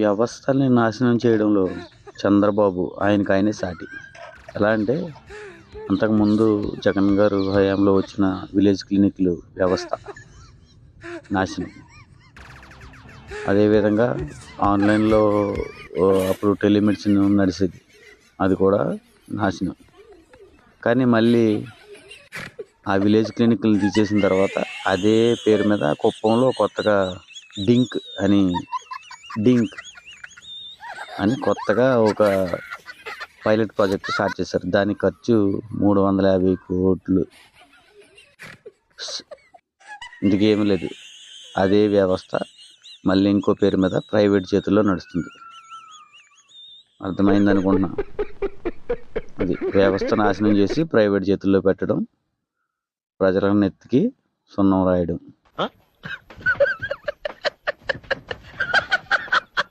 వ్యవస్థల్ని నాశనం చేయడంలో చంద్రబాబు ఆయనకు ఆయనే సాటి. ఎలా అంటే అంతకుముందు జగన్ గారు హయాంలో వచ్చిన విలేజ్ క్లినిక్లు వ్యవస్థ నాశనం. అదేవిధంగా ఆన్లైన్లో అప్పుడు టెలిమెడిసిన్ నడిచేది అది కూడా నాశనం. కానీ మళ్ళీ ఆ విలేజ్ క్లినిక్లు తీసేసిన తర్వాత అదే పేరు మీద కుప్పంలో కొత్తగా డింక్ అని డింక్ అని కొత్తగా ఒక పైలట్ ప్రాజెక్ట్ స్టార్ట్ చేశారు. దాని ఖర్చు మూడు వందల యాభై కోట్లు. స్- ఇందుకేమీ లేదు. అదే వ్యవస్థ మళ్ళీ ఇంకో పేరు మీద ప్రైవేట్ చేతుల్లో నడుస్తుంది. అర్థమైంది అనుకుంటున్నా? అది వ్యవస్థ నాశనం చేసి ప్రైవేట్ చేతుల్లో పెట్టడం ప్రజల నెత్తికి సున్నం రాయడం.